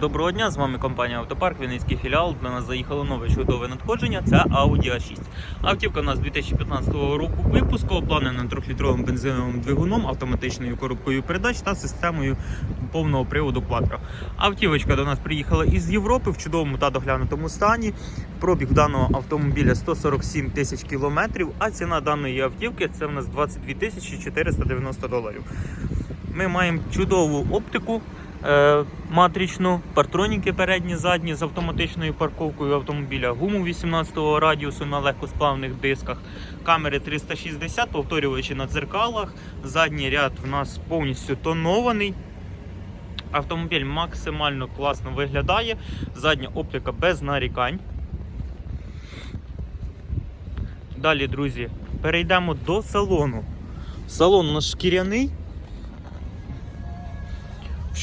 Доброго дня, з вами компанія Автопарк, Вінницький філіал. До нас заїхало нове чудове надходження. Це Audi A6. Автівка у нас 2015 року випуску, обладнана 3-літровим бензиновим двигуном, автоматичною коробкою передач та системою повного приводу Quattro. Автівочка до нас приїхала із Європи в чудовому та доглянутому стані. Пробіг даного автомобіля 147 тисяч кілометрів, а ціна даної автівки це в нас 22 тисячі 490 доларів. Ми маємо чудову оптику. Е, Матричну, партроніки передні, задні з автоматичною парковкою автомобіля, гуму 18 го радіусу на легкосплавних дисках, камери 360, повторювачі на дзеркалах. Задній ряд в нас повністю тонований. Автомобіль максимально класно виглядає. Задня оптика без нарікань. Далі, друзі, перейдемо до салону. Салон у нас шкіряний.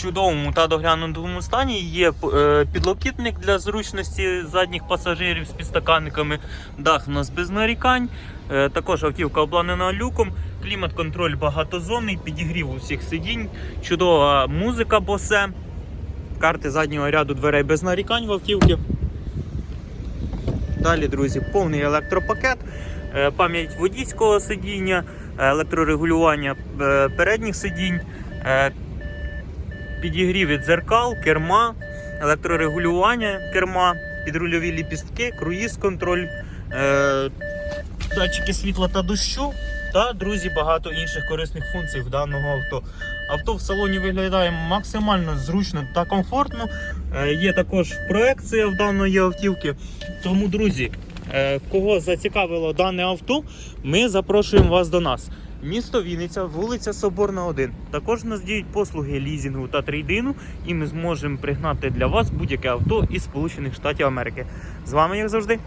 Чудовому та доглянутому стані є е, підлокітник для зручності задніх пасажирів з підстаканниками. Дах у нас без нарікань. Е, Також автівка обладнана люком, клімат-контроль багатозонний, підігрів усіх сидінь, чудова музика босе, карти заднього ряду дверей без нарікань в автівці. Далі, друзі, повний електропакет, е, пам'ять водійського сидіння, електрорегулювання передніх сидінь. Підігріві дзеркал, керма, електрорегулювання керма, підрульові ліпістки, круїз-контроль, е, датчики світла та дощу. Та, друзі, багато інших корисних функцій в даного авто. Авто в салоні виглядає максимально зручно та комфортно. Е, Є також проекція в даної автівки. Тому, друзі, е, кого зацікавило дане авто, ми запрошуємо вас до нас. Місто Вінниця, вулиця Соборна 1. Також у нас діють послуги лізінгу та трейдину, і ми зможемо пригнати для вас будь-яке авто із Сполучених Штатів Америки. З вами, як завжди,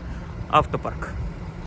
Автопарк.